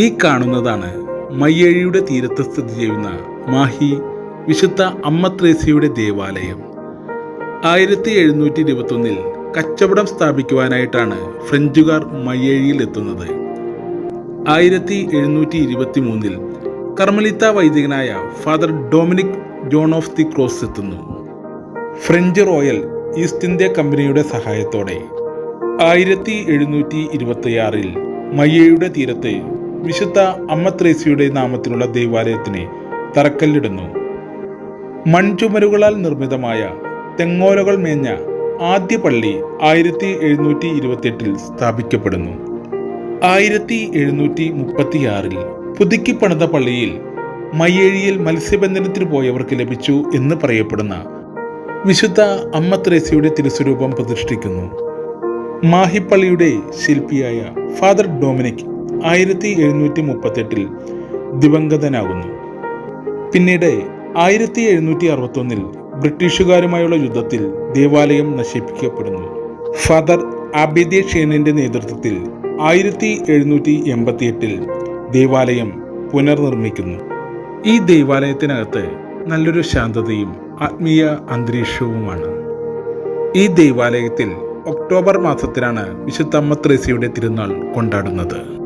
ഈ കാണുന്നതാണ് മയ്യഴിയുടെ തീരത്ത് സ്ഥിതി ചെയ്യുന്ന മാഹി വിശുദ്ധ അമ്മ ത്രേസ്യയുടെ ദേവാലയം. ആയിരത്തി എഴുന്നൂറ്റി ഇരുപത്തൊന്നിൽ കച്ചവടം സ്ഥാപിക്കുവാനായിട്ടാണ് ഫ്രഞ്ചുകാർ മയ്യഴിയിൽ എത്തുന്നത്. ആയിരത്തി എഴുന്നൂറ്റി ഇരുപത്തി മൂന്നിൽ കർമ്മലിത്ത വൈദികനായ father Dominic John of the cross എത്തുന്നു. ഫ്രഞ്ച് റോയൽ ഈസ്റ്റ് ഇന്ത്യ കമ്പനിയുടെ സഹായത്തോടെ ആയിരത്തി എഴുന്നൂറ്റി ഇരുപത്തിയാറിൽ മയ്യയുടെ തീരത്ത് വിശുദ്ധ അമ്മ ത്രേസ്യയുടെ നാമത്തിലുള്ള ദേവാലയത്തിന് തറക്കല്ലിടുന്നു. മൺചുമരുകളാൽ നിർമ്മിതമായ തെങ്ങോലകൾ മേഞ്ഞ ആദ്യ പള്ളി ആയിരത്തി എഴുന്നൂറ്റി ഇരുപത്തിയെട്ടിൽ സ്ഥാപിക്കപ്പെടുന്നു. ആയിരത്തി എഴുന്നൂറ്റി മുപ്പത്തിയാറിൽ പുതുക്കി പണിത പള്ളിയിൽ മയ്യഴിയിൽ മത്സ്യബന്ധനത്തിന് പോയവർക്ക് ലഭിച്ചു എന്ന് പറയപ്പെടുന്ന വിശുദ്ധ അമ്മ ത്രേസ്യയുടെ തിരുസ്വരൂപം പ്രതിഷ്ഠിക്കുന്നു. മാഹിപ്പള്ളിയുടെ ശില്പിയായ ഫാദർ ഡൊമിനിക് ആയിരത്തി എഴുന്നൂറ്റി മുപ്പത്തെട്ടിൽ ദിവംഗതനാകുന്നു. പിന്നീട് ആയിരത്തി എഴുന്നൂറ്റി അറുപത്തൊന്നിൽ ബ്രിട്ടീഷുകാരുമായുള്ള യുദ്ധത്തിൽ ദേവാലയം നശിപ്പിക്കപ്പെടുന്നു. ഫാദർ ആബിദെ ഷേനിന്റെ നേതൃത്വത്തിൽ ആയിരത്തി എഴുന്നൂറ്റി എൺപത്തിയെട്ടിൽ ദേവാലയം പുനർനിർമ്മിക്കുന്നു. ഈ ദേവാലയത്തിനകത്ത് നല്ലൊരു ശാന്തതയും ആത്മീയ അന്തരീക്ഷവുമാണ്. ഈ ദേവാലയത്തിൽ ഒക്ടോബർ മാസത്തിലാണ് വിശുദ്ധ അമ്മ ത്രേസ്യയുടെ തിരുനാൾ കൊണ്ടാടുന്നത്.